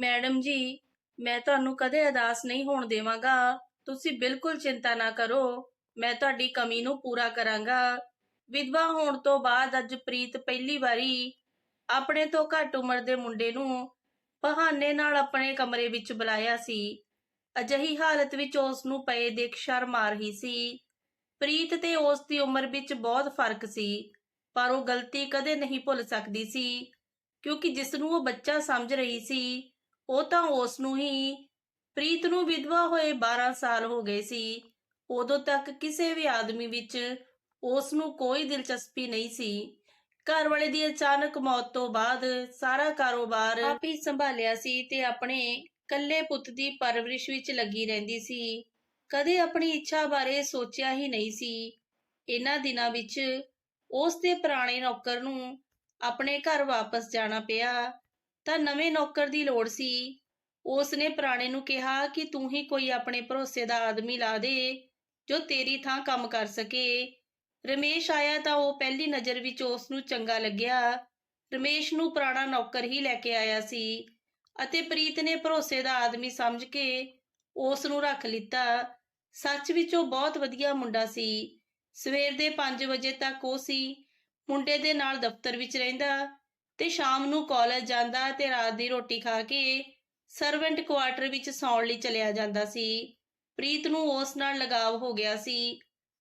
Madam ਜੀ, ਮੈਂ ਤੁਹਾਨੂੰ ਕਦੇ ਅਦਾਸ ਨਹੀਂ ਹੋਣ ਦੇਵਾਂਗਾ। ਤੁਸੀਂ ਬਿਲਕੁਲ ਚਿੰਤਾ ਨਾ ਕਰੋ। ਮੈਂ ਤੁਹਾਡੀ ਕਮੀ ਨੂੰ ਪੂਰਾ ਕਰਾਂਗਾ। ਵਿਧਵਾ ਹੋਣ ਤੋਂ ਬਾਅਦ ਅੱਜ ਪ੍ਰੀਤ ਪਹਿਲੀ ਵਾਰੀ ਆਪਣੇ ਤੋਂ ਘੱਟ ਉਮਰ ਦੇ ਮੁੰਡੇ ਨੂੰ ਬਹਾਨੇ ਨਾਲ ਆਪਣੇ ਕਮਰੇ ਵਿੱਚ ਬੁਲਾਇਆ ਸੀ। ਅਜਿਹੀ ਹਾਲਤ ਵਿੱਚ ਉਸ ਨੂੰ ਪਏ ਦੇਖ ਸ਼ਰਮ ਆ ਰਹੀ ਸੀ। ਪ੍ਰੀਤ ਤੇ ਉਸ ਦੀ ਉਮਰ ਵਿੱਚ ਬਹੁਤ ਫ਼ਰਕ ਸੀ, ਪਰ ਉਹ ਗਲਤੀ ਕਦੇ ਨਹੀਂ ਭੁੱਲ ਸਕਦੀ ਸੀ, ਕਿਉਂਕਿ ਜਿਸ ਨੂੰ ਉਹ ਬੱਚਾ ਸਮਝ ਰਹੀ ਸੀ ਉਹ ਤਾਂ ਉਸ ਨੂੰ ਹੀ ਪ੍ਰੀਤ ਨੂੰ ਵਿਧਵਾ ਹੋਏ 12 ਸਾਲ ਹੋ ਗਏ ਸੀ। ਉਦੋਂ ਤੱਕ ਕਿਸੇ ਵੀ ਆਦਮੀ ਵਿੱਚ ਉਸ ਨੂੰ ਕੋਈ ਦਿਲਚਸਪੀ ਨਹੀਂ ਸੀ। ਘਰ ਵਾਲੇ ਦੀ ਅਚਾਨਕ ਮੌਤ ਤੋਂ ਬਾਅਦ ਸਾਰਾ ਕਾਰੋਬਾਰ ਆਪ ਹੀ ਸੰਭਾਲਿਆ ਸੀ ਤੇ ਆਪਣੇ ਕੱਲੇ ਪੁੱਤ ਦੀ ਪਰਵਰਿਸ਼ ਵਿੱਚ ਲੱਗੀ ਰਹਿੰਦੀ ਸੀ। ਕਦੇ ਆਪਣੀ ਇੱਛਾ ਬਾਰੇ ਸੋਚਿਆ ਹੀ ਨਹੀਂ ਸੀ। ਇਹਨਾਂ ਦਿਨਾਂ ਵਿੱਚ ਉਸ ਦੇ ਪੁਰਾਣੇ ਨੌਕਰ ਨੂੰ ਆਪਣੇ ਘਰ ਵਾਪਸ ਜਾਣਾ ਪਿਆ। ਤਾਂ ਨਵੇਂ ਨੌਕਰ ਦੀ ਲੋੜ ਸੀ। ਉਸ ਨੇ ਪੁਰਾਣੇ ਨੂੰ ਕਿਹਾ ਕਿ ਤੂੰ ਹੀ ਕੋਈ ਆਪਣੇ ਭਰੋਸੇ ਦਾ ਆਦਮੀ ਲਾ ਦੇ, ਜੋ ਤੇਰੀ ਥਾਂ ਕੰਮ ਕਰ ਸਕੇ। ਰਮੇਸ਼ ਆਇਆ ਤਾਂ ਉਹ ਪਹਿਲੀ ਨਜ਼ਰ ਵਿੱਚ ਉਸ ਨੂੰ ਚੰਗਾ ਲੱਗਿਆ। ਰਮੇਸ਼ ਨੂੰ ਪੁਰਾਣਾ ਨੌਕਰ ਹੀ ਲੈ ਕੇ ਆਇਆ ਸੀ ਅਤੇ ਪ੍ਰੀਤ ਨੇ ਭਰੋਸੇ ਦਾ ਆਦਮੀ ਸਮਝ ਕੇ ਉਸ ਨੂੰ ਰੱਖ ਲਿੱਤਾ। ਸੱਚ ਵਿੱਚ ਉਹ ਬਹੁਤ ਵਧੀਆ ਮੁੰਡਾ ਸੀ। ਸਵੇਰ ਦੇ 5 ਵਜੇ ਤੱਕ ਉਹ ਸੀ। ਮੁੰਡੇ ਦੇ ਨਾਲ ਦਫ਼ਤਰ ਵਿੱਚ ਰਹਿੰਦਾ। ਤੇ ਸ਼ਾਮ ਨੂੰ ਕਾਲਜ ਜਾਂਦਾ ਤੇ ਰਾਤ ਦੀ ਰੋਟੀ ਖਾ ਕੇ ਸਰਵੈਂਟ ਕੁਆਟਰ ਵਿੱਚ ਸੌਣ ਲਈ ਚਲਿਆ ਜਾਂਦਾ ਸੀ। ਪ੍ਰੀਤ ਨੂੰ ਉਸ ਨਾਲ ਲਗਾਵ ਹੋ ਗਿਆ ਸੀ।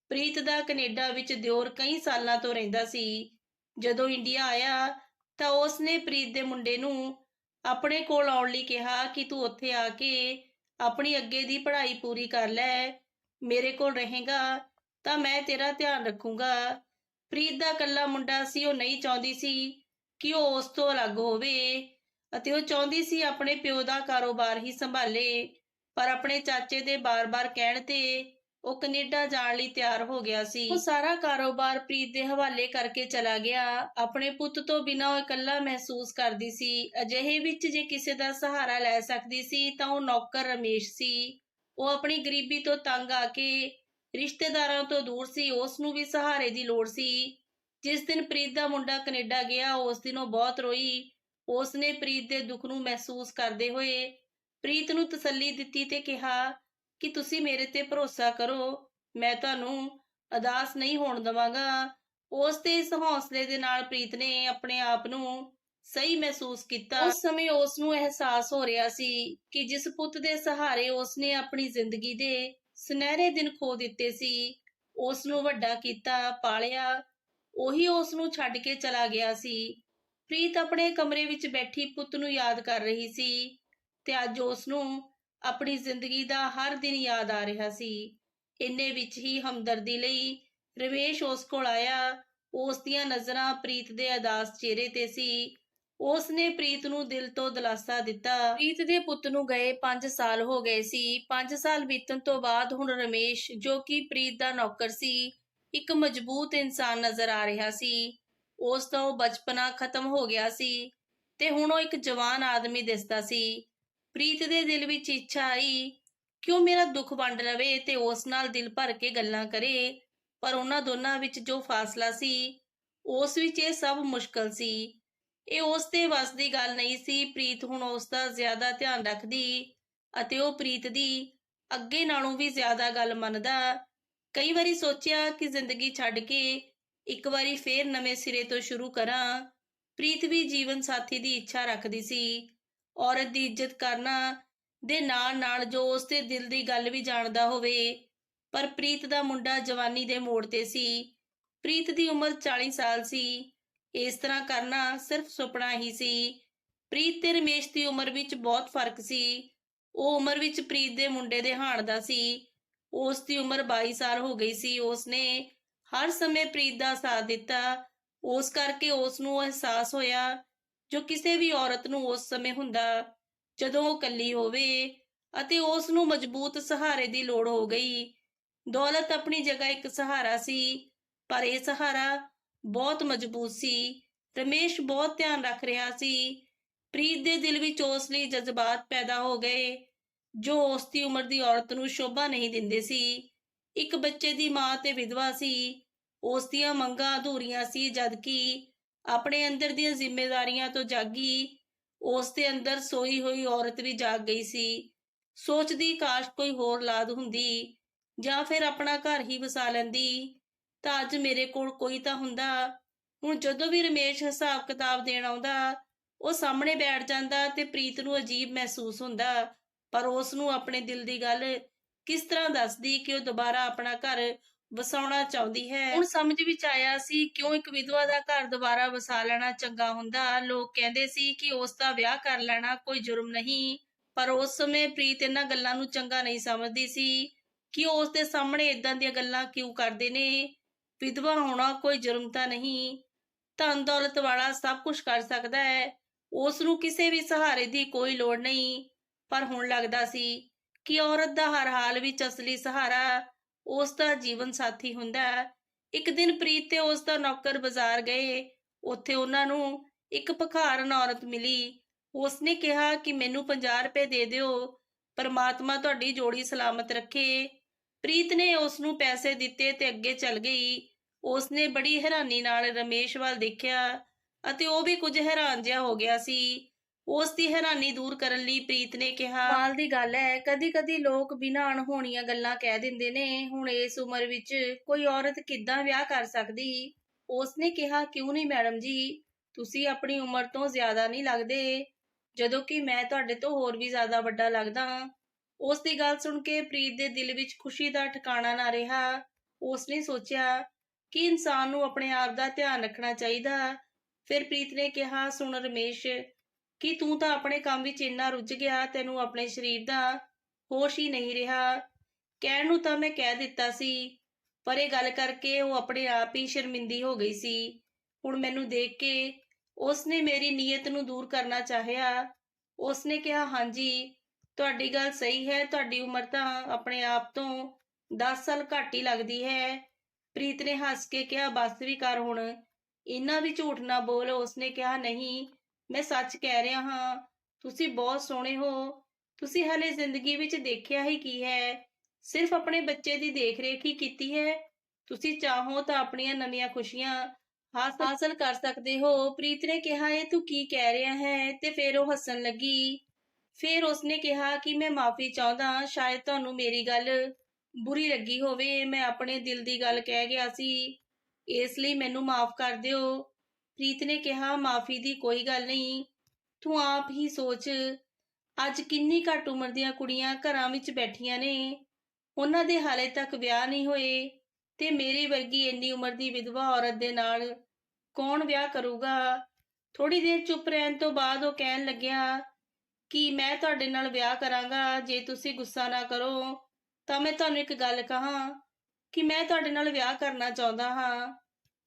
ਪ੍ਰੀਤ ਦਾ ਕੈਨੇਡਾ ਵਿੱਚ ਦਿਓਰ ਕਈ ਸਾਲਾਂ ਤੋਂ ਰਹਿੰਦਾ ਸੀ। ਜਦੋਂ ਇੰਡੀਆ ਆਇਆ, ਤਾਂ ਉਸ ਨੇ ਪ੍ਰੀਤ ਦੇ ਮੁੰਡੇ ਨੂੰ ਆਪਣੇ ਕੋਲ ਆਉਣ ਲਈ ਕਿਹਾ ਕਿ ਤੂੰ ਉੱਥੇ ਆ ਕੇ ਆਪਣੀ ਅੱਗੇ ਦੀ ਪੜ੍ਹਾਈ ਪੂਰੀ ਕਰ ਲੈ। ਮੇਰੇ ਕੋਲ ਰਹੇਗਾ, ਤਾਂ ਮੈਂ ਤੇਰਾ ਧਿਆਨ ਰੱਖੂੰਗਾ। ਪ੍ਰੀਤ ਦਾ ਕੱਲਾ ਮੁੰਡਾ ਸੀ, ਉਹ ਨਹੀਂ ਚਾਹੁੰਦੀ ਸੀ ਕਿ ਉਹ ਉਸ ਤੋਂ ਅਲੱਗ ਹੋਵੇ ਅਤੇ ਉਹ ਚਾਹੁੰਦੀ ਸੀ ਆਪਣੇ ਪਿਓ ਦਾ ਕਾਰੋਬਾਰ ਹੀ ਸੰਭਾਲੇ, ਪਰ ਆਪਣੇ ਚਾਚੇ ਦੇ ਬਾਰ-ਬਾਰ ਕਹਿਣ ਤੇ ਉਹ ਕੈਨੇਡਾ ਜਾਣ ਲਈ ਤਿਆਰ ਹੋ ਗਿਆ ਸੀ। ਉਹ ਸਾਰਾ ਕਾਰੋਬਾਰ ਪ੍ਰੀਤ ਦੇ ਹਵਾਲੇ ਕਰਕੇ ਚਲਾ ਗਿਆ। ਆਪਣੇ ਪੁੱਤ ਤੋਂ ਬਿਨਾਂ ਉਹ ਇਕੱਲਾ ਮਹਿਸੂਸ ਕਰਦੀ ਸੀ। ਅਜਿਹੇ ਵਿੱਚ ਜੇ ਕਿਸੇ ਦਾ ਸਹਾਰਾ ਲੈ ਸਕਦੀ ਸੀ, ਤਾਂ ਉਹ ਨੌਕਰ ਰਮੇਸ਼ ਸੀ। ਉਹ ਆਪਣੀ ਗਰੀਬੀ ਤੋਂ ਤੰਗ ਆ ਕੇ ਰਿਸ਼ਤੇਦਾਰਾਂ ਤੋਂ ਦੂਰ ਸੀ। ਉਸ ਨੂੰ ਵੀ ਸਹਾਰੇ ਦੀ ਲੋੜ ਸੀ। ਜਿਸ ਦਿਨ ਪ੍ਰੀਤ ਦਾ ਮੁੰਡਾ ਕੈਨੇਡਾ ਗਿਆ, ਉਸ ਦਿਨ ਉਹ ਬਹੁਤ ਰੋਈ। ਉਸ ਨੇ ਪ੍ਰੀਤ ਦੇ ਦੁੱਖ ਨੂੰ ਮਹਿਸੂਸ ਕਰਦੇ ਹੋਏ ਪ੍ਰੀਤ ਨੂੰ ਤਸੱਲੀ ਦਿੱਤੀ ਤੇ ਕਿਹਾ ਕਿ ਤੁਸੀਂ ਮੇਰੇ ਤੇ ਭਰੋਸਾ ਕਰੋ, ਮੈਂ ਤੁਹਾਨੂੰ ਅਦਾਸ ਨਹੀਂ ਹੋਣ ਦਵਾਂਗਾ। ਉਸ ਤੇ ਇਸ ਹੌਸਲੇ ਦੇ ਨਾਲ ਪ੍ਰੀਤ ਨੇ ਆਪਣੇ ਆਪ ਨੂੰ ਸਹੀ ਮਹਿਸੂਸ ਕੀਤਾ। ਉਸ ਸਮੇਂ ਉਸ ਨੂੰ ਅਹਿਸਾਸ ਹੋ ਰਿਹਾ ਸੀ ਕਿ ਜਿਸ ਪੁੱਤ ਦੇ ਸਹਾਰੇ ਉਸ ਨੇ ਆਪਣੀ ਜ਼ਿੰਦਗੀ ਦੇ ਸੁਨਹਿਰੇ ਦਿਨ ਖੋ ਦਿੱਤੇ ਸੀ ਉਸ ਨੂੰ ਵੱਡਾ ਕੀਤਾ, ਪਾਲਿਆ ਉਹੀ ਉਸ ਨੂੰ ਛੱਡ ਕੇ ਚਲਾ ਗਿਆ ਸੀ। ਪ੍ਰੀਤ ਆਪਣੇ ਕਮਰੇ ਵਿੱਚ ਬੈਠੀ ਪੁੱਤ ਨੂੰ ਯਾਦ ਕਰ ਰਹੀ ਸੀ ਤੇ ਅੱਜ ਉਸ ਨੂੰ ਆਪਣੀ ਜ਼ਿੰਦਗੀ ਦਾ ਹਰ ਦਿਨ ਯਾਦ ਆ ਰਿਹਾ ਸੀ। ਇੰਨੇ ਵਿੱਚ ਹੀ ਹਮਦਰਦੀ ਲਈ ਰਵੇਸ਼ ਉਸ ਕੋਲ ਆਇਆ। ਉਸ ਦੀਆਂ ਨਜ਼ਰਾਂ ਪ੍ਰੀਤ ਦੇ ਅਦਾਸ ਚਿਹਰੇ ਤੇ ਸੀ। ਉਸ ਨੇ ਪ੍ਰੀਤ ਨੂੰ ਦਿਲ ਤੋਂ ਦਿਲਾਸਾ ਦਿੱਤਾ। ਪ੍ਰੀਤ ਦੇ ਪੁੱਤ ਨੂੰ ਗਏ 5 ਸਾਲ ਹੋ ਗਏ ਸੀ। 5 ਸਾਲ ਬੀਤਣ ਤੋਂ ਬਾਅਦ ਹੁਣ ਰਮੇਸ਼, ਜੋ ਕਿ ਪ੍ਰੀਤ ਦਾ ਨੌਕਰ ਸੀ ਇੱਕ ਮਜ਼ਬੂਤ ਇਨਸਾਨ ਨਜ਼ਰ ਆ ਰਿਹਾ ਸੀ। ਉਸ ਦਾ ਉਹ ਬਚਪਨਾ ਖਤਮ ਹੋ ਗਿਆ ਸੀ ਤੇ ਹੁਣ ਉਹ ਇੱਕ ਜਵਾਨ ਆਦਮੀ ਦਿਸਦਾ ਸੀ। ਪ੍ਰੀਤ ਦੇ ਦਿਲ ਵਿੱਚ ਇੱਛਾ ਆਈ ਕਿ ਉਹ ਮੇਰਾ ਦੁੱਖ ਵੰਡ ਲਵੇ ਤੇ ਉਸ ਨਾਲ ਦਿਲ ਭਰ ਕੇ ਗੱਲਾਂ ਕਰੇ? ਪਰ ਉਹਨਾਂ ਦੋਨਾਂ ਵਿੱਚ ਜੋ ਫਾਸਲਾ ਸੀ, ਉਸ ਵਿੱਚ ਇਹ ਸਭ ਮੁਸ਼ਕਲ ਸੀ। ਇਹ ਉਸ ਦੇ ਵੱਸ ਦੀ ਗੱਲ ਨਹੀਂ ਸੀ। ਪ੍ਰੀਤ ਹੁਣ ਉਸ ਦਾ ਜ਼ਿਆਦਾ ਧਿਆਨ ਰੱਖਦੀ ਅਤੇ ਉਹ ਪ੍ਰੀਤ ਦੀ ਅੱਗੇ ਨਾਲੋਂ ਵੀ ਜ਼ਿਆਦਾ ਗੱਲ ਮੰਨਦਾ ਕਈ ਵਾਰੀ ਸੋਚਿਆ ਕਿ ਜ਼ਿੰਦਗੀ ਛੱਡ ਕੇ ਇੱਕ ਵਾਰੀ ਫੇਰ ਨਵੇਂ ਸਿਰੇ ਤੋਂ ਸ਼ੁਰੂ ਕਰਾਂ। ਪ੍ਰੀਤ ਵੀ ਜੀਵਨ ਸਾਥੀ ਦੀ ਇੱਛਾ ਰੱਖਦੀ ਸੀ। ਔਰਤ ਦੀ ਇੱਜ਼ਤ ਕਰਨਾ ਦੇ ਨਾਲ ਨਾਲ ਜੋ ਉਸ ਦੇ ਦਿਲ ਦੀ ਗੱਲ ਵੀ ਜਾਣਦਾ ਹੋਵੇ, ਪਰ ਪ੍ਰੀਤ ਦਾ ਮੁੰਡਾ ਜਵਾਨੀ ਦੇ ਮੋੜ ਤੇ ਸੀ। ਪ੍ਰੀਤ ਦੀ ਉਮਰ 40 ਸਾਲ ਸੀ। ਇਸ ਤਰ੍ਹਾਂ ਕਰਨਾ ਸਿਰਫ ਸੁਪਨਾ ਹੀ ਸੀ। ਪ੍ਰੀਤ ਤੇ ਰਮੇਸ਼ ਦੀ ਉਮਰ ਵਿੱਚ ਬਹੁਤ ਫ਼ਰਕ ਸੀ। ਉਹ ਉਮਰ ਵਿੱਚ ਪ੍ਰੀਤ ਦੇ ਮੁੰਡੇ ਦੇ ਹਾਣ ਦਾ ਸੀ। ਉਸ ਦੀ ਉਮਰ 22 ਸਾਲ ਹੋ ਗਈ ਸੀ। ਉਸ ਨੇ ਹਰ ਸਮੇਂ ਪ੍ਰੀਤ ਦਾ ਸਾਥ ਦਿੱਤਾ। ਉਸ ਕਰਕੇ ਉਸ ਨੂੰ ਅਹਿਸਾਸ ਹੋਇਆ ਜੋ ਕਿਸੇ ਵੀ ਔਰਤ ਨੂੰ ਉਸ ਸਮੇਂ ਹੁੰਦਾ। ਜਦੋਂ ਉਹ ਇਕੱਲੀ ਹੋਵੇ ਅਤੇ ਉਸ ਨੂੰ ਮਜ਼ਬੂਤ ਸਹਾਰੇ ਦੀ ਲੋੜ ਹੋ ਗਈ। ਦੌਲਤ ਆਪਣੀ ਜਗ੍ਹਾ ਇੱਕ ਸਹਾਰਾ ਸੀ, ਪਰ ਇਹ ਸਹਾਰਾ ਬਹੁਤ ਮਜ਼ਬੂਤ ਸੀ। ਰਮੇਸ਼ ਬਹੁਤ ਧਿਆਨ ਰੱਖ ਰਿਹਾ ਸੀ। ਪ੍ਰੀਤ ਦੇ ਦਿਲ ਵਿੱਚ ਉਸ ਲਈ ਜਜ਼ਬਾਤ ਪੈਦਾ ਹੋ ਗਏ। ਜੋ ਉਸ ਦੀ ਉਮਰ ਦੀ ਔਰਤ ਨੂੰ ਸ਼ੋਭਾ ਨਹੀਂ ਦਿੰਦੇ ਸੀ, ਇੱਕ ਬੱਚੇ ਦੀ ਮਾਂ ਤੇ ਵਿਧਵਾ ਸੀ, ਉਸ ਦੀਆਂ ਮੰਗਾਂ ਅਧੂਰੀਆਂ ਸੀ ਜਦਕਿ ਆਪਣੇ ਅੰਦਰ ਦੀਆਂ ਜ਼ਿੰਮੇਵਾਰੀਆਂ ਤੋਂ ਜਾਗੀ ਉਸ ਦੇ ਅੰਦਰ ਸੋਈ ਹੋਈ ਔਰਤ ਵੀ ਜਾਗ ਗਈ ਸੀ। ਸੋਚਦੀ ਕਾਸ਼ ਕੋਈ ਹੋਰ ਲਾਦ ਹੁੰਦੀ ਜਾਂ ਫਿਰ ਆਪਣਾ ਘਰ ਹੀ ਵਸਾ ਲੈਂਦੀ, ਤਾਂ ਅੱਜ ਮੇਰੇ ਕੋਲ ਕੋਈ ਤਾਂ ਹੁੰਦਾ। ਹੁਣ ਜਦੋਂ ਵੀ ਰਮੇਸ਼ ਹਿਸਾਬ ਕਿਤਾਬ ਦੇਣ ਆਉਂਦਾ, ਉਹ ਸਾਹਮਣੇ ਬੈਠ ਜਾਂਦਾ ਤੇ ਪ੍ਰੀਤ ਨੂੰ ਅਜੀਬ ਮਹਿਸੂਸ ਹੁੰਦਾ। ਪਰ ਉਸ ਨੂੰ ਆਪਣੇ ਦਿਲ ਦੀ ਗੱਲ ਕਿਸ ਤਰ੍ਹਾਂ ਦੱਸਦੀ ਕਿ ਉਹ ਦੁਬਾਰਾ ਆਪਣਾ ਘਰ ਵਸਾਉਣਾ ਚਾਹੁੰਦੀ ਹੈ? ਹੁਣ ਸਮਝ ਵਿੱਚ ਆਇਆ ਸੀ, ਕਿਉਂ ਇੱਕ ਵਿਧਵਾ ਦਾ ਘਰ ਦੁਬਾਰਾ ਵਸਾ ਲੈਣਾ ਚੰਗਾ ਹੁੰਦਾ? ਲੋਕ ਕਹਿੰਦੇ ਸੀ ਕਿ ਉਸ ਦਾ ਵਿਆਹ ਕਰ ਲੈਣਾ ਕੋਈ ਜੁਰਮ ਨਹੀਂ, ਪਰ ਉਸ ਸਮੇਂ ਪ੍ਰੀਤ ਇਹਨਾਂ ਗੱਲਾਂ ਨੂੰ ਚੰਗਾ ਨਹੀਂ ਸਮਝਦੀ ਸੀ ਕਿ ਉਹ ਉਸ ਦੇ ਸਾਹਮਣੇ ਇਦਾਂ ਦੀਆਂ ਗੱਲਾਂ ਕਿਉਂ ਕਰਦੇ ਨੇ? ਵਿਧਵਾ ਹੋਣਾ ਕੋਈ ਜੁਰਮ ਤਾਂ ਨਹੀਂ ਧਨ ਦੌਲਤ ਵਾਲਾ ਸਭ ਕੁਝ ਕਰ ਸਕਦਾ ਹੈ। ਉਸ ਨੂੰ ਕਿਸੇ ਵੀ ਸਹਾਰੇ ਦੀ ਕੋਈ ਲੋੜ ਨਹੀਂ। ਪਰ ਹੁਣ ਲੱਗਦਾ ਸੀ ਕਿ ਔਰਤ ਦਾ ਹਰ ਹਾਲ ਵਿੱਚ ਅਸਲੀ ਸਹਾਰਾ ਉਸ ਦਾ ਜੀਵਨ ਸਾਥੀ ਹੁੰਦਾ ਇੱਕ ਦਿਨ ਪ੍ਰੀਤ ਤੇ ਉਸ ਦਾ ਨੌਕਰ ਬਾਜ਼ਾਰ ਗਏ। ਉੱਥੇ ਉਹਨਾਂ ਨੂੰ ਇੱਕ ਭਖਾਰਨ ਔਰਤ ਮਿਲੀ। ਉਸਨੇ ਕਿਹਾ ਕਿ ਮੈਨੂੰ 50 ਰੁਪਏ ਦੇ ਦਿਓ, ਪਰਮਾਤਮਾ ਤੁਹਾਡੀ ਜੋੜੀ ਸਲਾਮਤ ਰੱਖੇ। ਪ੍ਰੀਤ ਨੇ ਉਸ ਨੂੰ ਪੈਸੇ ਦਿੱਤੇ ਤੇ ਅੱਗੇ ਚੱਲ ਗਈ। ਉਸਨੇ ਬੜੀ ਹੈਰਾਨੀ ਨਾਲ ਰਮੇਸ਼ ਵੱਲ ਦੇਖਿਆ ਅਤੇ ਉਹ ਵੀ ਕੁਝ ਹੈਰਾਨ ਜਿਹਾ ਹੋ ਗਿਆ ਸੀ। ਉਸ ਦੀ ਹੈਰਾਨੀ ਦੂਰ ਕਰਨ ਲਈ ਪ੍ਰੀਤ ਨੇ ਕਿਹਾ ਮਾਲ ਦੀ ਗੱਲ ਹੈ, ਕਦੀ-ਕਦੀ ਲੋਕ ਬਿਨਾਂ ਅਣਹੋਣੀਆਂ ਗੱਲਾਂ ਕਹਿ ਦਿੰਦੇ ਨੇ, ਹੁਣ ਇਸ ਉਮਰ ਵਿੱਚ ਕੋਈ ਔਰਤ ਕਿੱਦਾਂ ਵਿਆਹ ਕਰ ਸਕਦੀ? ਉਸਨੇ ਕਿਹਾ, ਕਿਉਂ ਨਹੀਂ ਮੈਡਮ ਜੀ? ਤੁਸੀਂ ਆਪਣੀ ਉਮਰ ਤੋਂ ਜ਼ਿਆਦਾ ਨਹੀਂ ਲੱਗਦੇ। ਜਦੋਂ ਕਿ ਮੈਂ ਤੁਹਾਡੇ ਤੋਂ ਹੋਰ ਵੀ ਜ਼ਿਆਦਾ ਵੱਡਾ ਲੱਗਦਾ ਉਸ ਦੀ ਗੱਲ ਸੁਣ ਕੇ ਪ੍ਰੀਤ ਦੇ ਦਿਲ ਵਿੱਚ ਖੁਸ਼ੀ ਦਾ ਠਿਕਾਣਾ ਨਾ ਰਿਹਾ। ਉਸਨੇ ਸੋਚਿਆ ਕਿ ਇਨਸਾਨ ਨੂੰ ਆਪਣੇ ਆਪ ਦਾ ਧਿਆਨ ਰੱਖਣਾ ਚਾਹੀਦਾ। ਫਿਰ ਪ੍ਰੀਤ ਨੇ ਕਿਹਾ, ਸੁਣ ਰਮੇਸ਼ ਕਿ ਤੂੰ ਤਾਂ ਆਪਣੇ ਕੰਮ ਵਿੱਚ ਇੰਨਾ ਰੁੱਝ ਗਿਆ, ਤੈਨੂੰ ਆਪਣੇ ਸਰੀਰ ਦਾ ਹੋਸ਼ ਹੀ ਨਹੀਂ ਰਿਹਾ। ਕਹਿਣ ਨੂੰ ਤਾਂ ਮੈਂ ਕਹਿ ਦਿੱਤਾ ਸੀ, ਪਰ ਇਹ ਗੱਲ ਕਰਕੇ ਉਹ ਆਪਣੇ ਆਪ ਹੀ ਸ਼ਰਮਿੰਦੀ ਹੋ ਗਈ ਸੀ। ਹੁਣ ਮੈਨੂੰ ਦੇਖ ਕੇ ਉਸਨੇ ਮੇਰੀ ਨੀਅਤ ਨੂੰ ਦੂਰ ਕਰਨਾ ਚਾਹਿਆ। ਉਸਨੇ ਕਿਹਾ, ਹਾਂਜੀ, ਤੁਹਾਡੀ ਗੱਲ ਸਹੀ ਹੈ, ਤੁਹਾਡੀ ਉਮਰ ਤਾਂ ਆਪਣੇ ਆਪ ਤੋਂ 10 ਸਾਲ ਘੱਟ ਹੀ ਲੱਗਦੀ ਹੈ। ਪ੍ਰੀਤ ਨੇ ਹੱਸ ਕੇ ਕਿਹਾ, ਬਸ ਵੀ ਕਰ ਹੁਣ। ਇੰਨਾ ਵੀ ਝੂਠ ਨਾ ਬੋਲ, ਉਸਨੇ ਕਿਹਾ, ਨਹੀਂ ਮੈਂ ਸੱਚ ਕਹਿ ਰਿਹਾ ਹਾਂ, ਤੁਸੀਂ ਬਹੁਤ ਸੋਹਣੇ ਹੋ। ਤੁਸੀਂ ਹਲੇ ਜ਼ਿੰਦਗੀ ਵਿੱਚ ਦੇਖਿਆ ਹੀ ਕੀ ਹੈ? ਸਿਰਫ ਆਪਣੇ ਬੱਚੇ ਦੀ ਦੇਖਰੇਖ ਹੀ ਕੀਤੀ ਹੈ। ਤੁਸੀਂ ਚਾਹੋ ਤਾਂ ਆਪਣੀਆਂ ਨਵੀਆਂ ਖੁਸ਼ੀਆਂ ਹਾਸਲ ਕਰ ਸਕਦੇ ਹੋ। ਪ੍ਰੀਤ ਨੇ ਕਿਹਾ, ਇਹ ਤੂੰ ਕੀ ਕਹਿ ਰਿਹਾ ਹੈ? ਤੇ ਫਿਰ ਉਹ ਹੱਸਣ ਲੱਗੀ। ਫਿਰ ਉਸਨੇ ਕਿਹਾ ਕਿ, ਮੈਂ ਮਾਫੀ ਚਾਹੁੰਦਾ ਸ਼ਾਇਦ ਤੁਹਾਨੂੰ ਮੇਰੀ ਗੱਲ ਬੁਰੀ ਲੱਗੀ ਹੋਵੇ। ਮੈਂ ਆਪਣੇ ਦਿਲ ਦੀ ਗੱਲ ਕਹਿ ਗਿਆ ਸੀ। ਇਸ ਲਈ ਮੈਨੂੰ ਮਾਫ ਕਰ ਦਿਓ। ਪ੍ਰੀਤ ਨੇ ਕਿਹਾ, ਮਾਫੀ ਦੀ ਕੋਈ ਗੱਲ ਨਹੀਂ। ਤੂੰ ਆਪ ਹੀ ਸੋਚ, ਅੱਜ ਕਿੰਨੀ ਘੱਟ ਉਮਰ ਦੀਆਂ ਕੁੜੀਆਂ ਘਰਾਂ ਵਿੱਚ ਬੈਠੀਆਂ ਨੇ। ਉਹਨਾਂ ਦੇ ਹਾਲੇ ਤੱਕ ਵਿਆਹ ਨਹੀਂ ਹੋਏ ਤੇ ਮੇਰੀ ਵਰਗੀ ਇੰਨੀ ਉਮਰ ਦੀ ਵਿਧਵਾ ਔਰਤ ਦੇ ਨਾਲ ਕੌਣ ਵਿਆਹ ਕਰੂਗਾ? ਥੋੜੀ ਦੇਰ ਚੁੱਪ ਰਹਿਣ ਤੋਂ ਬਾਅਦ ਉਹ ਕਹਿਣ ਲੱਗਿਆ, ਕਿ ਮੈਂ ਤੁਹਾਡੇ ਨਾਲ ਵਿਆਹ ਕਰਾਂਗਾ, ਜੇ ਤੁਸੀਂ ਗੁੱਸਾ ਨਾ ਕਰੋ, ਤਾਂ ਮੈਂ ਤੁਹਾਨੂੰ ਇੱਕ ਗੱਲ ਕਹਾਂ ਕਿ ਮੈਂ ਤੁਹਾਡੇ ਨਾਲ ਵਿਆਹ ਕਰਨਾ ਚਾਹੁੰਦਾ ਹਾਂ।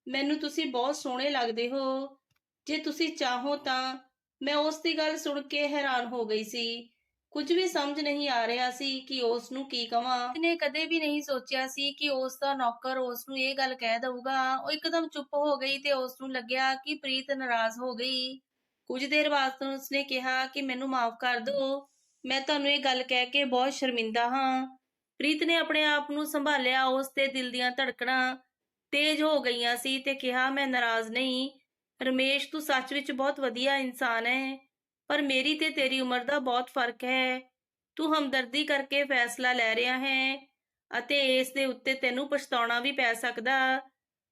ਮੈਨੂੰ ਤੁਸੀਂ ਬਹੁਤ ਸੋਹਣੇ ਲੱਗਦੇ ਹੋ। ਜੇ ਤੁਸੀਂ ਚਾਹੋ ਤਾਂ ਮੈਂ ਉਸ ਦੀ ਗੱਲ ਸੁਣ ਕੇ ਹੈਰਾਨ ਹੋ ਗਈ ਸੀ। ਕੁਝ ਵੀ ਸਮਝ ਨਹੀਂ ਆ ਰਿਹਾ ਸੀ ਕਿ ਉਸ ਨੂੰ ਕੀ ਕਵਾਂ। ਨੇ ਕਦੇ ਵੀ ਨਹੀਂ ਸੋਚਿਆ ਸੀ ਕਿ ਉਸ ਦਾ ਨੌਕਰ ਉਸ ਨੂੰ ਇਹ ਗੱਲ ਕਹਿ ਦਊਗਾ। ਉਹ ਇੱਕਦਮ ਚੁੱਪ ਹੋ ਗਈ ਤੇ ਉਸ ਨੂੰ ਲੱਗਿਆ ਕਿ ਪ੍ਰੀਤ ਨਾਰਾਜ਼ ਹੋ ਗਈ। ਕੁਝ ਦੇਰ ਬਾਅਦ ਉਸਨੇ ਕਿਹਾ ਕਿ ਮੈਨੂੰ ਮਾਫ ਕਰ ਦਿਓ। ਮੈਂ ਤੁਹਾਨੂੰ ਇਹ ਗੱਲ ਕਹਿ ਕੇ ਬਹੁਤ ਸ਼ਰਮਿੰਦਾ ਹਾਂ। ਪ੍ਰੀਤ ਨੇ ਆਪਣੇ ਆਪ ਨੂੰ ਸੰਭਾਲਿਆ ਉਸ ਦੇ ਦਿਲ ਦੀਆਂ ਧੜਕਣਾਂ। ਤੇਜ਼ ਹੋ ਗਈਆਂ ਸੀ ਤੇ ਕਿਹਾ, ਮੈਂ ਨਾਰਾਜ਼ ਨਹੀਂ। ਰਮੇਸ਼, ਤੂੰ ਸੱਚ ਵਿੱਚ ਬਹੁਤ ਵਧੀਆ ਇਨਸਾਨ ਹੈ ਪਰ ਮੇਰੀ ਤੇ ਤੇਰੀ ਉਮਰ ਦਾ ਬਹੁਤ ਫ਼ਰਕ ਹੈ। ਤੂੰ ਹਮਦਰਦੀ ਕਰਕੇ ਫੈਸਲਾ ਲੈ ਰਿਹਾ ਹੈ ਅਤੇ ਇਸ ਦੇ ਉੱਤੇ ਤੈਨੂੰ ਪਛਤਾਉਣਾ ਵੀ ਪੈ ਸਕਦਾ।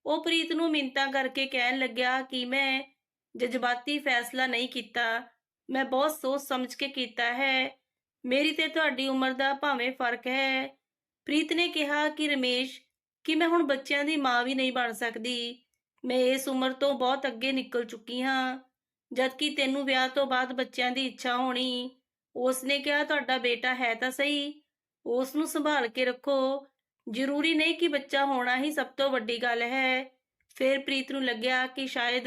ਉਹ ਪ੍ਰੀਤ ਨੂੰ ਮਿੰਤਾ ਕਰਕੇ ਕਹਿਣ ਲੱਗਿਆ ਕਿ ਮੈਂ ਜਜ਼ਬਾਤੀ ਫੈਸਲਾ ਨਹੀਂ ਕੀਤਾ। ਮੈਂ ਬਹੁਤ ਸੋਚ ਸਮਝ ਕੇ ਕੀਤਾ ਹੈ। ਮੇਰੀ ਤੇ ਤੁਹਾਡੀ ਉਮਰ ਦਾ ਭਾਵੇਂ ਫ਼ਰਕ ਹੈ। ਪ੍ਰੀਤ ਨੇ ਕਿਹਾ ਕਿ ਰਮੇਸ਼ ਕਿ ਮੈਂ ਹੁਣ ਬੱਚਿਆਂ ਦੀ ਮਾਂ ਵੀ ਨਹੀਂ ਬਣ ਸਕਦੀ। ਮੈਂ ਇਸ ਉਮਰ ਤੋਂ ਬਹੁਤ ਅੱਗੇ ਨਿਕਲ ਚੁੱਕੀ ਹਾਂ। ਜਦਕਿ ਤੈਨੂੰ ਵਿਆਹ ਤੋਂ ਬਾਅਦ ਬੱਚਿਆਂ ਦੀ ਇੱਛਾ ਹੋਣੀ, ਉਸਨੇ ਕਿਹਾ ਤੁਹਾਡਾ ਬੇਟਾ ਹੈ ਤਾਂ ਸਹੀ। ਉਸ ਨੂੰ ਸੰਭਾਲ ਕੇ ਰੱਖੋ। ਜ਼ਰੂਰੀ ਨਹੀਂ ਕਿ ਬੱਚਾ ਹੋਣਾ ਹੀ ਸਭ ਤੋਂ ਵੱਡੀ ਗੱਲ ਹੈ। ਫਿਰ ਪ੍ਰੀਤ ਨੂੰ ਲੱਗਿਆ ਕਿ ਸ਼ਾਇਦ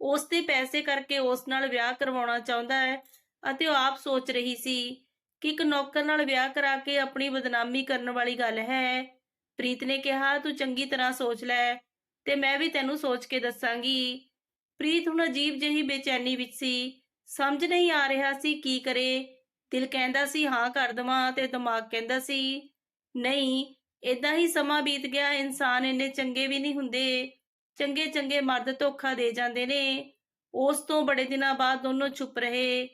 ਉਸ ਦੇ ਪੈਸੇ ਕਰਕੇ ਉਸ ਨਾਲ ਵਿਆਹ ਕਰਵਾਉਣਾ ਚਾਹੁੰਦਾ ਹੈ ਅਤੇ ਉਹ ਆਪ ਸੋਚ ਰਹੀ ਸੀ ਕਿ ਇੱਕ ਨੌਕਰ ਨਾਲ ਵਿਆਹ ਕਰਾ ਕੇ ਆਪਣੀ ਬਦਨਾਮੀ ਕਰਨ ਵਾਲੀ ਗੱਲ ਹੈ। ਪ੍ਰੀਤ ਨੇ ਕਿਹਾ, ਤੂੰ ਚੰਗੀ ਤਰ੍ਹਾਂ ਸੋਚ ਲੈ ਤੇ ਮੈਂ ਵੀ ਤੈਨੂੰ ਸੋਚ ਕੇ ਦੱਸਾਂਗੀ। ਪ੍ਰੀਤ ਹੁਣ ਅਜੀਬ ਜਿਹੀ ਬੇਚੈਨੀ ਵਿੱਚ ਸੀ। ਸਮਝ ਨਹੀਂ ਆ ਰਿਹਾ ਸੀ ਕੀ ਕਰੇ। ਦਿਲ ਕਹਿੰਦਾ ਸੀ, ਹਾਂ, ਕਰ ਦਵਾਂ। ਤੇ ਦਿਮਾਗ ਕਹਿੰਦਾ ਸੀ, ਨਹੀਂ ਇਦਾਂ ਹੀ ਸਮਾਂ ਬੀਤ ਗਿਆ, ਇਨਸਾਨ ਇੰਨੇ ਚੰਗੇ ਵੀ ਨਹੀਂ ਹੁੰਦੇ। ਚੰਗੇ ਚੰਗੇ ਮਰਦ ਧੋਖਾ ਦੇ ਜਾਂਦੇ ਨੇ। ਉਸ ਤੋਂ ਬੜੇ ਦਿਨਾਂ ਬਾਅਦ ਦੋਨੋਂ ਚੁੱਪ ਰਹੇ।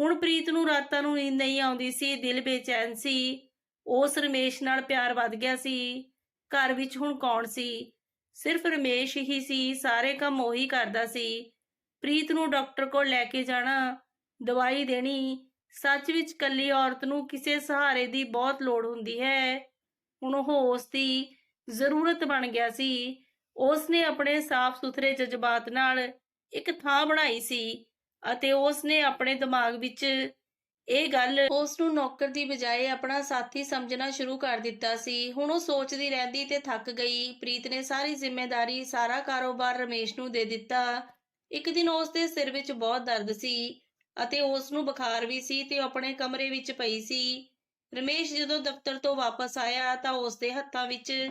ਹੁਣ ਪ੍ਰੀਤ ਨੂੰ ਰਾਤਾਂ ਨੂੰ ਨੀਂਦ ਨਹੀਂ ਆਉਂਦੀ ਸੀ, ਦਿਲ ਬੇਚੈਨ ਸੀ। ਉਸ ਰਮੇਸ਼ ਨਾਲ ਪਿਆਰ ਵੱਧ ਗਿਆ ਸੀ। ਘਰ ਵਿੱਚ ਹੁਣ ਕੌਣ ਸੀ? ਸਿਰਫ ਰਮੇਸ਼ ਹੀ ਸੀ, ਸਾਰੇ ਕੰਮ ਉਹੀ ਕਰਦਾ ਸੀ। ਪ੍ਰੀਤ ਨੂੰ ਡਾਕਟਰ ਕੋਲ ਲੈ ਕੇ ਜਾਣਾ, ਦਵਾਈ ਦੇਣੀ, ਸੱਚ ਵਿੱਚ ਕੱਲੀ ਔਰਤ ਨੂੰ ਕਿਸੇ ਸਹਾਰੇ ਦੀ ਬਹੁਤ ਲੋੜ ਹੁੰਦੀ ਹੈ। ਹੁਣ ਉਹ ਉਸ ਦੀ ਜ਼ਰੂਰਤ ਬਣ ਗਿਆ ਸੀ। ਉਸ ਨੇ ਆਪਣੇ ਸਾਫ਼ ਸੁਥਰੇ ਜਜ਼ਬਾਤ ਨਾਲ ਇੱਕ ਥਾਂ ਬਣਾਈ ਸੀ ਅਤੇ ਉਸ ਨੇ ਆਪਣੇ ਦਿਮਾਗ ਵਿੱਚ ਇਹ ਗੱਲ ਉਸ ਨੂੰ ਨੌਕਰ ਦੀ ਬਜਾਏ ਆਪਣਾ ਸਾਥੀ ਸਮਝਣਾ ਸ਼ੁਰੂ ਕਰ ਦਿੱਤਾ ਸੀ। ਹੁਣ ਉਹ ਸੋਚਦੀ ਰਹਿੰਦੀ ਤੇ ਥੱਕ ਗਈ। ਪ੍ਰੀਤ ਨੇ ਸਾਰੀ ਜ਼ਿੰਮੇਵਾਰੀ ਸਾਰਾ ਕਾਰੋਬਾਰ ਰਮੇਸ਼ ਨੂੰ ਦੇ ਦਿੱਤਾ। ਇੱਕ ਦਿਨ ਉਸ ਦੇ ਸਿਰ ਵਿੱਚ ਬਹੁਤ ਦਰਦ ਸੀ ਅਤੇ ਉਸ ਨੂੰ ਬੁਖਾਰ ਵੀ ਸੀ ਤੇ ਆਪਣੇ ਕਮਰੇ ਵਿੱਚ ਪਈ ਸੀ। ਰਮੇਸ਼ ਜਦੋਂ ਦਫ਼ਤਰ ਤੋਂ ਵਾਪਸ ਆਇਆ ਤਾਂ ਉਸ ਦੇ ਹੱਥਾਂ ਵਿੱਚ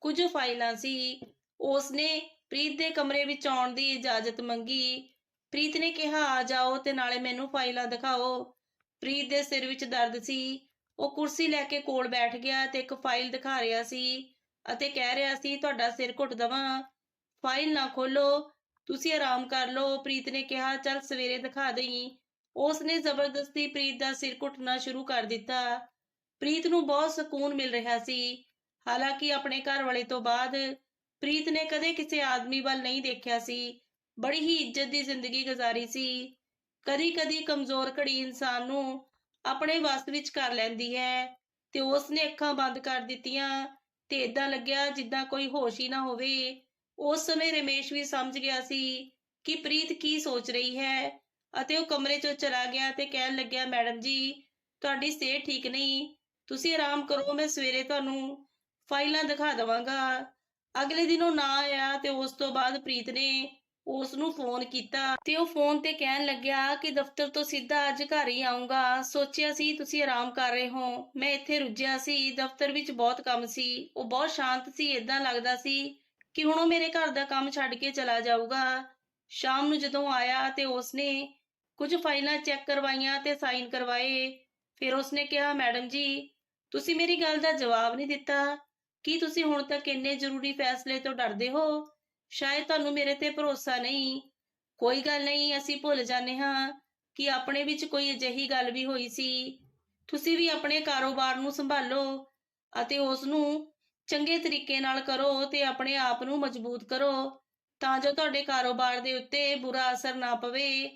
ਕੁਝ ਫਾਈਲਾਂ ਸੀ। ਉਸ ਨੇ ਪ੍ਰੀਤ ਦੇ ਕਮਰੇ ਵਿੱਚ ਆਉਣ ਦੀ ਇਜਾਜ਼ਤ ਮੰਗੀ। ਪ੍ਰੀਤ ਨੇ ਕਿਹਾ, ਆ ਜਾਓ ਤੇ ਨਾਲੇ ਮੈਨੂੰ ਫਾਈਲਾਂ ਦਿਖਾਓ। ਪ੍ਰੀਤ ਦੇ ਸਿਰ ਵਿੱਚ ਦਰਦ ਸੀ। ਉਹ ਕੁਰਸੀ ਲੈ ਕੇ ਕੋਲ ਬੈਠ ਗਿਆ ਤੇ ਇੱਕ ਫਾਈਲ ਦਿਖਾ ਰਿਹਾ ਸੀ ਅਤੇ ਕਹਿ ਰਿਹਾ ਸੀ, ਤੁਹਾਡਾ ਸਿਰ ਘੁੱਟ ਦਵਾਂ। ਫਾਈਲ ਨਾ ਖੋਲੋ ਤੁਸੀਂ ਆਰਾਮ ਕਰ ਲਓ। ਪ੍ਰੀਤ ਨੇ ਕਿਹਾ, ਚੱਲ ਸਵੇਰੇ ਦਿਖਾ ਦੇਈ। ਉਸ ਨੇ ਜ਼ਬਰਦਸਤੀ ਪ੍ਰੀਤ ਦਾ ਸਿਰ ਘੁੱਟਣਾ ਸ਼ੁਰੂ ਕਰ ਦਿੱਤਾ। ਪ੍ਰੀਤ ਨੂੰ ਬਹੁਤ ਸਕੂਨ ਮਿਲ ਰਿਹਾ ਸੀ। ਹਾਲਾਂਕਿ ਆਪਣੇ ਘਰ ਵਾਲੇ ਤੋਂ ਬਾਅਦ ਪ੍ਰੀਤ ਨੇ ਕਦੇ ਕਿਸੇ ਆਦਮੀ ਵੱਲ ਨਹੀਂ ਦੇਖਿਆ ਸੀ। ਬੜੀ ਹੀ ਇੱਜ਼ਤ ਦੀ ਜ਼ਿੰਦਗੀ ਗੁਜ਼ਾਰੀ ਸੀ। ਕਦੀ-ਕਦੀ ਕਮਜ਼ੋਰ ਘੜੀ ਇਨਸਾਨ ਨੂੰ ਆਪਣੇ ਵੱਸ ਵਿੱਚ ਕਰ ਲੈਂਦੀ ਹੈ ਤੇ ਉਸ ਨੇ ਅੱਖਾਂ ਬੰਦ ਕਰ ਦਿੱਤੀਆਂ ਤੇ ਇਦਾਂ ਲੱਗਿਆ ਜਿੱਦਾਂ ਕੋਈ ਹੋਸ਼ ਹੀ ਨਾ ਹੋਵੇ। ਉਸ ਸਮੇਂ ਰਮੇਸ਼ ਵੀ ਸਮਝ ਗਿਆ ਸੀ ਕਿ ਪ੍ਰੀਤ ਕੀ ਸੋਚ ਰਹੀ ਹੈ ਅਤੇ ਉਹ ਕਮਰੇ 'ਚੋਂ ਚਲਾ ਗਿਆ ਤੇ ਕਹਿਣ ਲੱਗਿਆ, ਮੈਡਮ ਜੀ, ਤੁਹਾਡੀ ਸਿਹਤ ਠੀਕ ਨਹੀਂ। ਤੁਸੀਂ ਆਰਾਮ ਕਰੋ, ਮੈਂ ਸਵੇਰੇ ਤੁਹਾਨੂੰ ਫਾਈਲਾਂ ਦਿਖਾ ਦਵਾਂਗਾ। ਅਗਲੇ ਦਿਨ ਉਹ ਨਾ ਆਇਆ ਤੇ ਉਸ ਤੋਂ ਬਾਅਦ ਪ੍ਰੀਤ ਨੇ ਉਸ ਨੂੰ ਫੋਨ ਕੀਤਾ ਤੇ ਉਹ ਫੋਨ ਤੇ ਕਹਿਣ ਲੱਗਿਆ ਕਿ ਦਫ਼ਤਰ ਤੋਂ ਸਿੱਧਾ ਅੱਜ ਘਰ ਹੀ ਆਉਂਗਾ ਸੋਚਿਆ ਸੀ, ਤੁਸੀਂ ਆਰਾਮ ਕਰ ਰਹੇ ਹੋ। ਮੈਂ ਇੱਥੇ ਰੁੱਝਿਆ ਸੀ। ਦਫ਼ਤਰ ਵਿੱਚ ਬਹੁਤ ਕੰਮ ਸੀ। ਉਹ ਬਹੁਤ ਸ਼ਾਂਤ ਸੀ। ਇਦਾਂ ਲੱਗਦਾ ਸੀ ਕਿ ਹੁਣ ਉਹ ਮੇਰੇ ਘਰ ਦਾ ਕੰਮ ਛੱਡ ਕੇ ਚਲਾ ਜਾਊਗਾ। ਸ਼ਾਮ ਨੂੰ ਜਦੋਂ ਆਇਆ ਤੇ ਉਸਨੇ ਕੁਝ ਫਾਈਲਾਂ ਚੈੱਕ ਕਰਵਾਈਆਂ ਤੇ ਸਾਈਨ ਕਰਵਾਏ। ਫਿਰ ਉਸਨੇ ਕਿਹਾ, ਮੈਡਮ ਜੀ, ਤੁਸੀਂ ਮੇਰੀ ਗੱਲ ਦਾ ਜਵਾਬ ਨਹੀਂ ਦਿੱਤਾ। ਕੀ ਤੁਸੀਂ ਹੁਣ ਤੱਕ ਇੰਨੇ ਜ਼ਰੂਰੀ ਫੈਸਲੇ ਤੋਂ ਡਰਦੇ ਹੋ? ਸ਼ਾਇਦ ਤੁਹਾਨੂੰ ਮੇਰੇ ਤੇ ਭਰੋਸਾ ਨਹੀਂ। ਕੋਈ ਗੱਲ ਨਹੀਂ, ਅਸੀਂ ਭੁੱਲ ਜਾਂਦੇ ਹਾਂ ਕਿ ਆਪਣੇ ਵਿੱਚ ਕੋਈ ਅਜਿਹੀ ਗੱਲ ਵੀ ਹੋਈ ਸੀ। ਤੁਸੀਂ ਵੀ ਆਪਣੇ ਕਾਰੋਬਾਰ ਨੂੰ ਸੰਭਾਲੋ ਅਤੇ ਉਸ ਨੂੰ ਚੰਗੇ ਤਰੀਕੇ ਨਾਲ ਕਰੋ ਤੇ ਆਪਣੇ ਆਪ ਨੂੰ ਮਜ਼ਬੂਤ ਕਰੋ ਤਾਂ ਜੋ ਤੁਹਾਡੇ ਕਾਰੋਬਾਰ ਦੇ ਉੱਤੇ ਬੁਰਾ ਅਸਰ ਨਾ ਪਵੇ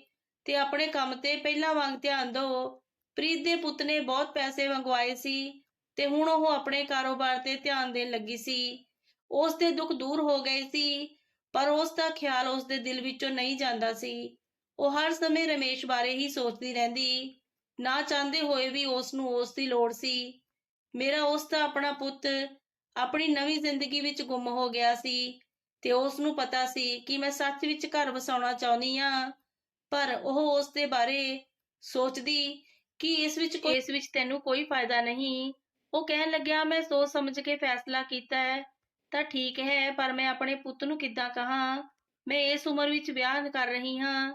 ਤੇ ਆਪਣੇ ਕੰਮ ਤੇ ਪਹਿਲਾਂ ਵਾਂਗ ਧਿਆਨ ਦਿਓ। ਪ੍ਰੀਤ ਦੇ ਪੁੱਤ ਨੇ ਬਹੁਤ ਪੈਸੇ ਮੰਗਵਾਏ ਸੀ ਤੇ ਹੁਣ ਉਹ ਆਪਣੇ ਕਾਰੋਬਾਰ ਤੇ ਧਿਆਨ ਦੇਣ ਲੱਗੀ ਸੀ। ਉਸ ਦੇ ਦੁੱਖ ਦੂਰ ਹੋ ਗਏ ਸੀ ਪਰ ਉਸ ਦਾ ਖਿਆਲ ਉਸ ਦੇ ਦਿਲ ਵਿੱਚੋਂ ਨਹੀਂ ਜਾਂਦਾ ਸੀ। ਉਹ ਹਰ ਸਮੇਂ ਰਮੇਸ਼ ਬਾਰੇ ਹੀ ਸੋਚਦੀ ਰਹਿੰਦੀ। ਨਾ ਚਾਹੁੰਦੇ ਹੋਏ ਵੀ ਉਸ ਨੂੰ ਉਸ ਦੀ ਲੋੜ ਸੀ। ਮੇਰਾ ਉਸ ਦਾ ਆਪਣਾ ਪੁੱਤ ਆਪਣੀ ਨਵੀਂ ਜ਼ਿੰਦਗੀ ਵਿੱਚ ਗੁੰਮ ਹੋ ਗਿਆ ਸੀ ਤੇ ਉਸ ਨੂੰ ਪਤਾ ਸੀ ਕਿ ਮੈਂ ਸੱਚ ਵਿੱਚ ਘਰ ਵਸਾਉਣਾ ਚਾਹੁੰਦੀ ਆ ਪਰ ਉਹ ਉਸ ਦੇ ਬਾਰੇ ਸੋਚਦੀ ਕਿ ਇਸ ਵਿੱਚ ਕੋਈ ਇਸ ਵਿੱਚ ਤੈਨੂੰ ਕੋਈ ਫਾਇਦਾ ਨਹੀਂ। ਉਹ ਕਹਿਣ ਲੱਗਿਆ, ਮੈਂ ਸੋਚ ਸਮਝ ਕੇ ਫੈਸਲਾ ਕੀਤਾ ਹੈ। ਤਾਂ ਠੀਕ ਹੈ, ਪਰ ਮੈਂ ਆਪਣੇ ਪੁੱਤ ਨੂੰ ਕਿੱਦਾਂ ਕਹਾਂ? ਮੈਂ ਇਸ ਉਮਰ ਵਿੱਚ ਵਿਆਹ ਕਰ ਰਹੀ ਹਾਂ।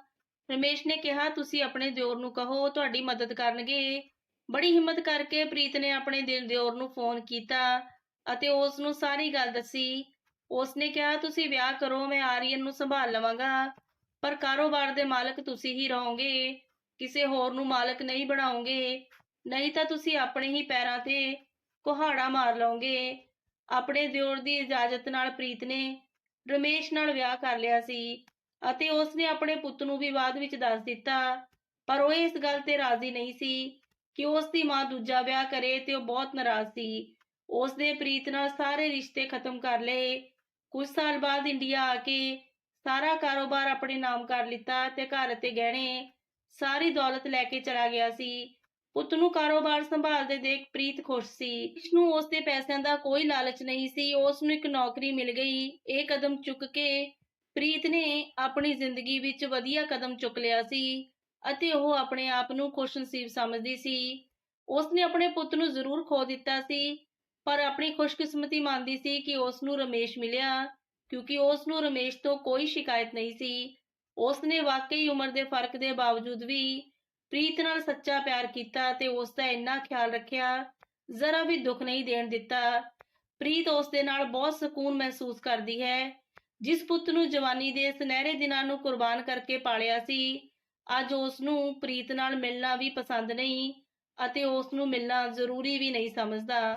ਰਮੇਸ਼ ਨੇ ਕਿਹਾ, ਤੁਸੀਂ ਆਪਣੇ ਦਿਓਰ ਨੂੰ ਕਹੋ, ਤੁਹਾਡੀ ਮਦਦ ਕਰਨਗੇ। ਬੜੀ ਹਿੰਮਤ ਕਰਕੇ ਪ੍ਰੀਤ ਨੇ ਆਪਣੇ ਦਿਲ ਦਿਓਰ ਨੂੰ ਫੋਨ ਕੀਤਾ ਅਤੇ ਉਸ ਨੂੰ ਸਾਰੀ ਗੱਲ ਦੱਸੀ। ਉਸ ਨੇ ਕਿਹਾ, ਤੁਸੀਂ ਵਿਆਹ ਕਰੋ, ਮੈਂ ਆਰੀਅਨ ਨੂੰ ਸੰਭਾਲ ਲਵਾਂਗਾ। ਪਰ ਕਾਰੋਬਾਰ ਦੇ ਮਾਲਕ ਤੁਸੀਂ ਹੀ ਰਹੋਗੇ। ਕਿਸੇ ਹੋਰ ਨੂੰ ਮਾਲਕ ਨਹੀਂ ਬਣਾਓਗੇ ਨਹੀਂ ਤਾਂ ਤੁਸੀਂ ਆਪਣੇ ਹੀ ਪੈਰਾਂ ਤੇ ਕੁਹਾੜਾ ਮਾਰ ਲਓਗੇ। ਆਪਣੇ ਦਿਓਰ ਦੀ ਇਜਾਜ਼ਤ ਨਾਲ ਪ੍ਰੀਤ ਨੇ ਰਮੇਸ਼ ਨਾਲ ਵਿਆਹ ਕਰ ਲਿਆ ਸੀ ਅਤੇ ਉਸ ਨੇ ਆਪਣੇ ਪੁੱਤ ਨੂੰ ਵੀ ਬਾਅਦ ਵਿੱਚ ਦੱਸ ਦਿੱਤਾ, ਪਰ ਉਹ ਇਸ ਗੱਲ ਤੇ ਰਾਜ਼ੀ ਨਹੀਂ ਸੀ ਕਿ ਉਸ ਦੀ ਮਾਂ ਦੂਜਾ ਵਿਆਹ ਕਰੇ ਤੇ ਉਹ ਬਹੁਤ ਨਾਰਾਜ਼ ਸੀ। ਉਸ ਨੇ ਪ੍ਰੀਤ ਨਾਲ ਸਾਰੇ ਰਿਸ਼ਤੇ ਖਤਮ ਕਰ ਲਏ। ਕੁਝ ਸਾਲ ਬਾਅਦ ਇੰਡੀਆ ਆ ਕੇ ਸਾਰਾ ਕਾਰੋਬਾਰ ਆਪਣੇ ਨਾਮ ਕਰ ਲਿੱਤਾ ਤੇ ਘਰ ਤੇ ਗਹਿਣੇ ਸਾਰੀ ਦੌਲਤ ਲੈ ਕੇ ਚਲਾ ਗਿਆ ਸੀ। ਪੁੱਤ ਨੂੰ ਕਾਰੋਬਾਰ ਸੰਭਾਲਦੇ ਦੇਖ ਪ੍ਰੀਤ ਖੁਸ਼ ਸੀ। ਇਸਨੂੰ ਉਸ ਦੇ ਪੈਸਿਆਂ ਦਾ ਕੋਈ ਲਾਲਚ ਨਹੀਂ ਸੀ। ਉਸ ਨੂੰ ਇੱਕ ਨੌਕਰੀ ਮਿਲ ਗਈ। ਇਹ ਕਦਮ ਚੁੱਕ ਕੇ ਪ੍ਰੀਤ ਨੇ ਆਪਣੀ ਜ਼ਿੰਦਗੀ ਵਿੱਚ ਵਧੀਆ ਕਦਮ ਚੁੱਕ ਲਿਆ ਸੀ ਅਤੇ ਉਹ ਆਪਣੇ ਆਪ ਨੂੰ ਖੁਸ਼ਨਸੀਬ ਸਮਝਦੀ ਸੀ। ਉਸ ਨੇ ਆਪਣੇ ਪੁੱਤ ਨੂੰ ਜ਼ਰੂਰ ਖੋ ਦਿੱਤਾ ਸੀ, ਪਰ ਆਪਣੀ ਖੁਸ਼ਕਿਸਮਤੀ ਮੰਨਦੀ ਸੀ ਕਿ ਉਸ ਨੂੰ ਰਮੇਸ਼ ਮਿਲਿਆ, ਕਿਉਂਕਿ ਉਸ ਨੂੰ ਰਮੇਸ਼ ਤੋਂ ਕੋਈ ਸ਼ਿਕਾਇਤ ਨਹੀਂ ਸੀ। ਉਸ ਨੇ ਵਾਕਈ ਉਮਰ ਦੇ ਫ਼ਰਕ ਦੇ ਬਾਵਜੂਦ ਵੀ ਪ੍ਰੀਤ ਨਾਲ ਸੱਚਾ ਪਿਆਰ ਕੀਤਾ ਤੇ ਉਸ ਦਾ ਇੰਨਾ ਖਿਆਲ ਰੱਖਿਆ, ਜ਼ਰਾ ਵੀ ਦੁੱਖ ਨਹੀਂ ਦੇਣ ਦਿੱਤਾ। ਪ੍ਰੀਤ ਉਸ ਦੇ ਨਾਲ ਬਹੁਤ ਸਕੂਨ ਮਹਿਸੂਸ ਕਰਦੀ ਹੈ। ਜਿਸ ਪੁੱਤ ਨੂੰ ਜਵਾਨੀ ਦੇ ਸੁਨਹਿਰੇ ਦਿਨਾਂ ਨੂੰ ਕੁਰਬਾਨ ਕਰਕੇ ਪਾਲਿਆ ਸੀ, ਅੱਜ ਉਸ ਨੂੰ ਪ੍ਰੀਤ ਨਾਲ ਮਿਲਣਾ ਵੀ ਪਸੰਦ ਨਹੀਂ ਅਤੇ ਉਸ ਨੂੰ ਮਿਲਣਾ ਜ਼ਰੂਰੀ ਵੀ ਨਹੀਂ ਸਮਝਦਾ।